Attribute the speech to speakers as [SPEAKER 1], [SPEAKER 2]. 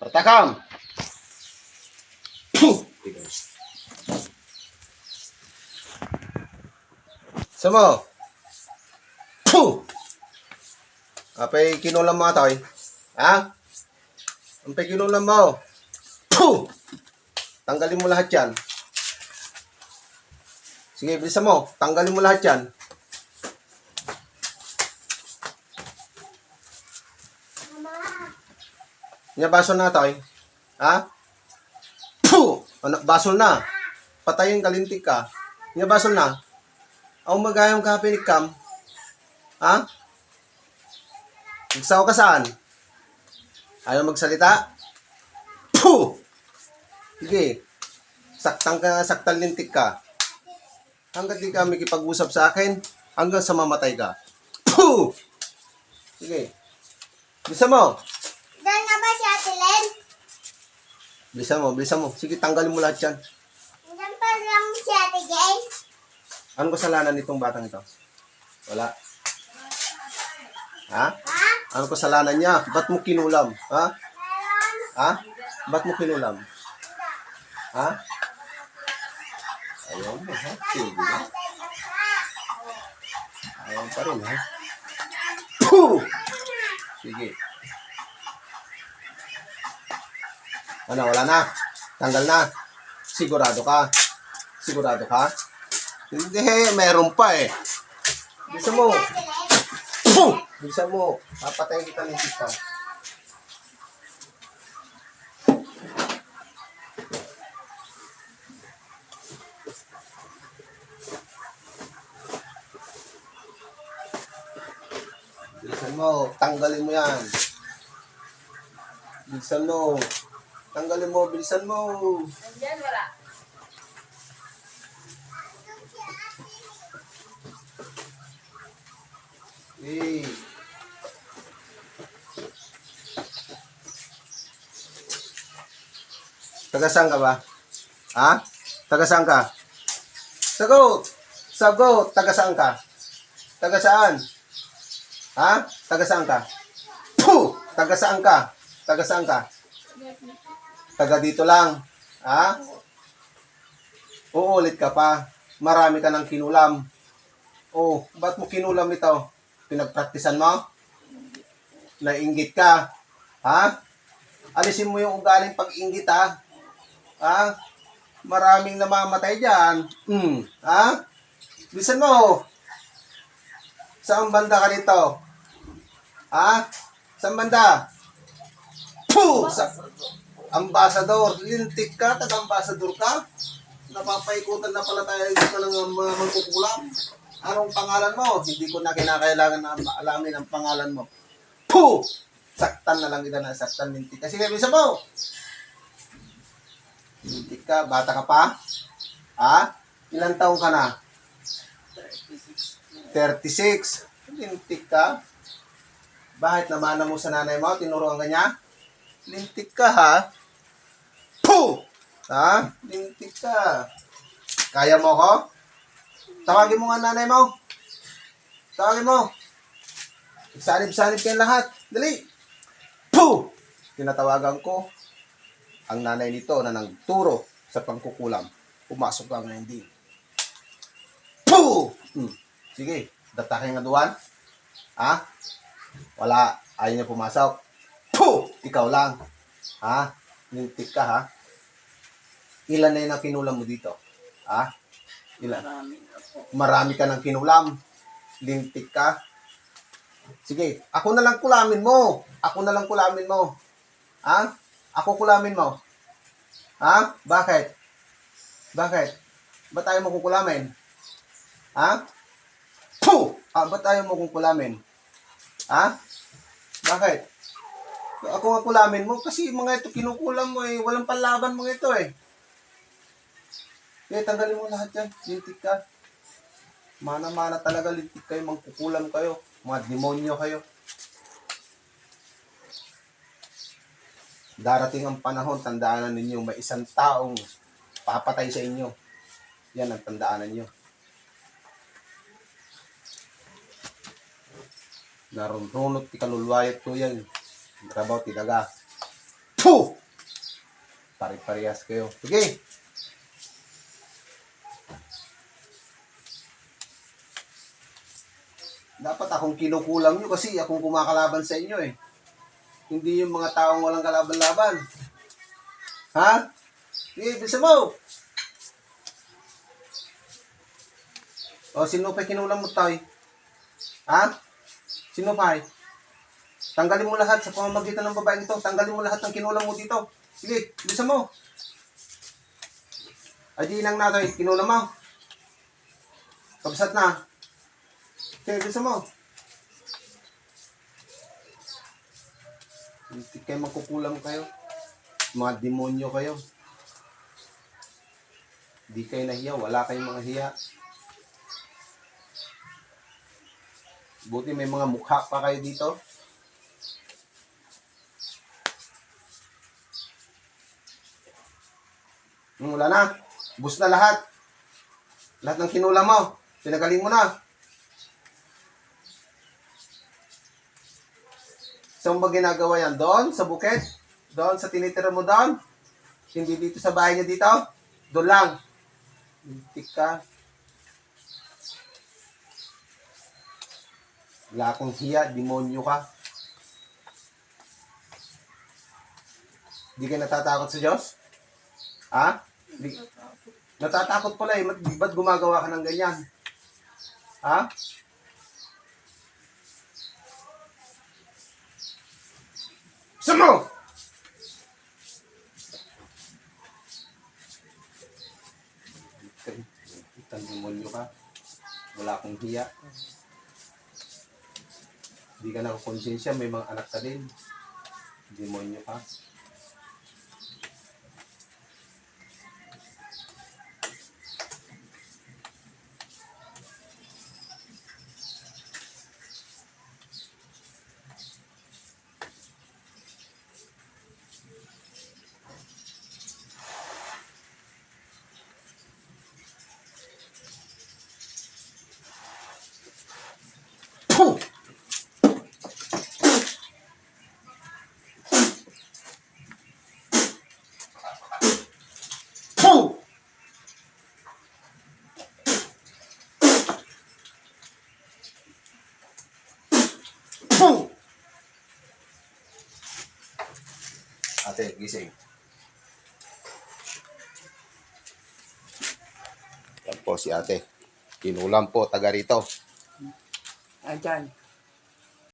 [SPEAKER 1] Pertakam! Samo! Puh! Apay kinulam mo atoy? Ha? Ang pay kinulam mo? Puh! Tanggalin mo lahat yan. Sige, bilisan mo. Tanggalin mo lahat yan. Nya basol na toy. Ha? Puh! Anak basol na. Patayin kalintik ka. Nya basol na. Aw magayang ka pinikam. Ha? Nagsaw ka saan? Ayaw magsalita? Puh! Sige. Saktang ka, saktan lintik ka. Hanggat di ka makipag-usap sa akin, hanggang sa mamatay ka. Puh! Sige. Bisa mo.
[SPEAKER 2] Na si Len?
[SPEAKER 1] Bisa mo, bisa mo. Sige, tanggalin mo lahat yan.
[SPEAKER 2] Diyan pa lang si Ate Jay?
[SPEAKER 1] Anong kasalanan nitong batang ito? Wala. Ha?
[SPEAKER 2] Ha?
[SPEAKER 1] Anong kasalanan niya? Ba't mo kinulam? Ha?
[SPEAKER 2] Meron.
[SPEAKER 1] Ha? Ba't mo kinulam? Ha? Ayaw mo, ha? Sige. Ayaw pa rin, ha? Puh! Sige. Ano, wala na? Tanggal na? Sigurado ka? Sigurado ka? Hindi, meron pa eh. Bisa mo. Puh! Bisa mo. Papatayin kita ng sista. Bilisan mo. Tanggalin mo yan. Bilisan mo. Tanggalin mo. Bilisan mo.
[SPEAKER 3] Nandiyan, wala.
[SPEAKER 1] Eh. Taga saan ka ba? Ha? Taga saan ka? Sagot! Sagot! Taga saan ka? Taga saan? Ha? Taga saan ka? Puh! Taga saan ka? Taga saan ka? Taga dito lang. Ha? Uulit ka pa. Marami ka ng kinulam. Oh, ba't mo kinulam ito? Pinagpraktisan mo? Nainggit ka? Ha? Alisin mo yung ugaling pag-inggit ha? Ha? Maraming namamatay dyan. Hmm. Ha? Bilisan mo. Saan banda ka dito? Ha? Saan banda? Puh! Sa ambasador. Lintik ka? Taga-ambasador ka? Napapaikutan na pala tayo dito ng mga magkukulam. Anong pangalan mo? Hindi ko na kinakailangan na alamin ang pangalan mo. Puh! Saktan na lang kita na saktan lintik ka. Sige, bisa mo. Lintik ka, bata ka pa? Ha? Ilang taong ka na? 36. Lintik ka? Bakit namana mo sa nanay mo? Tinuruan ka niya? Lintik ka ha? Puh! Ha? Lintik ka. Kaya mo ko? Tawagin mo nga nanay mo. Tawagin mo. Sanib-sanib kayong lahat. Dali. Puh! Tinatawagan ko ang nanay nito na nagturo sa pangkukulam. Pumasok ka ngayon din. Puh! Hmm. Sige, datakin nga duwan. Ha? Wala. Ayaw niya pumasok. Ikaw lang. Ha? Lintik ka ha? Ilan na yun ang kinulam mo dito? Ha? Ilan?
[SPEAKER 3] Marami na po.
[SPEAKER 1] marami ka ng kinulam, lintik ka. Sige, ako na lang kulamin mo. Ako na lang kulamin mo. Ha? Ako kulamin mo. Ha? Bakit? Bakit? Ba't tayo mo kukulamin? Ha? Puh! Ah, ba't tayo mo kukulamin? Ha? Bakit? Ako nga kulamin mo kasi mga ito kinukulam mo eh. Walang panlaban mo ito eh. Kaya tanggalin mo lahat yan. Lintik ka. Mana-mana talaga lintik kayo, magkukulam kayo. Mga demonyo kayo. Darating ang panahon, tandaanan ninyo, may isang taong papatay sa inyo. Yan ang tandaanan nyo. Narunrunot ti kalulwayat ko yan. Trabaho ti daga. Puh! Pare-parehas kayo. Sige. Dapat akong kinukulam nyo kasi akong kumakalaban sa inyo eh. Hindi yung mga taong walang kalaban-laban. Ha? Sige, bisa mo. O, sino pa kinulam mo tayo? Ha? Sino pa eh? Tanggalin mo lahat sa pamamagitan ng babaeng ito. Tanggalin mo lahat ng kinulam mo dito. Sige, bisa mo. Ay, di nang natin. Kinulam mo. Kabsat na. Sige, bisa mo. Hindi kayo magkukulam kayo. Mga demonyo kayo. Hindi kayo nahiya. Wala kayong mga hiya. Buti may mga mukha pa kayo dito. Hmm, na. Bus na lahat. Lahat ng kinulam mo. Pinagaling mo na. Saan ba ginagawa yan? Doon? Sa bukid? Doon? Sa tinitira mo doon? Hindi dito sa bahay niya dito? Doon lang. Lintik ka. Wala akong hiya. Demonyo ka. Hindi ka natatakot sa Diyos? Ha? Natatakot pala eh. Ba't, gumagawa ka ng ganyan? Ha? Gusto mo! Itang demonyo ka. Wala akong hiya. Hindi ka nakakonsensya. May mga anak ka din. Demonyo ka. Puh! Puh! Puh! Ate, gising. Yan po si ate. Kinulam po, taga rito.
[SPEAKER 3] Ayan.